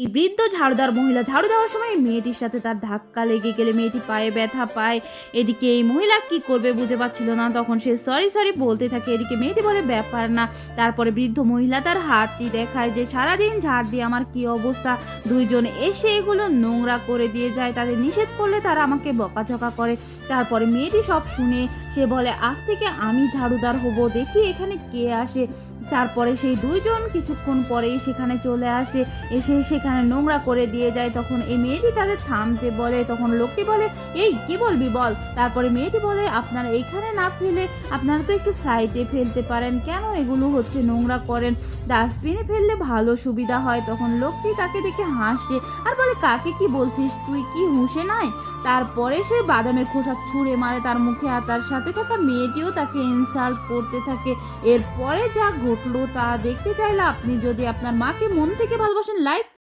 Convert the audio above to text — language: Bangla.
এই বৃদ্ধ ঝাড়ুদার মহিলা ঝাড়ু দেওয়ার সময় মেয়েটির সাথে তার ধাক্কা লেগে গেলে মেয়েটি পায়ে ব্যথা পায়। এদিকে এই মহিলা কি করবে বুঝে পাচ্ছিল না। তখন সে সরি সরি বলতে থাকে। এদিকে মেয়েটি বলে, ব্যাপার না। তারপরে বৃদ্ধ মহিলা তার হাতটি দেখায় যে, সারাদিন ঝাড় দিয়ে আমার কি অবস্থা? দুইজন এসে এগুলো নোংরা করে দিয়ে যায়। তাদের নিষেধ করলে তারা আমাকে বকাঝকা করে। তারপরে মেয়েটি সব শুনে সে বলে, আজ থেকে আমি ঝাড়ুদার হব। দেখি এখানে কে আসে। তারপরে সেই দুইজন কিছুক্ষণ পরেই সেখানে চলে আসে। এসে সেখানে নোংরা করে দিয়ে যায়। তখন এই মেয়েটি তাদের থামতে বলে, তখন লোকটি বলে, এই, কি বলবি বল? তারপরে মেয়েটি বলে, আপনারা এখানে না ফেলে, আপনারা তো একটু সাইডে ফেলতে পারেন। কেন এগুলো হচ্ছে নোংরা করেন? ডাস্টবিনে ফেললে ভালো সুবিধা হয়। তখন লোকটি তাকে দেখে হাসে, আর বলে, কাকে কি বলছিস? তুই কি হুঁশে নাই? তারপরে সে বাদামের খোসা ছুঁড়ে মারে তার মুখে, আর তার সাথে থাকা মেয়েটিও তাকে ইনসাল্ট করতে থাকে। এরপরে যা ঘটলো তা দেখতে চাইলে আপনি যদি আপনার মাকে মন থেকে ভালোবাসেন লাইক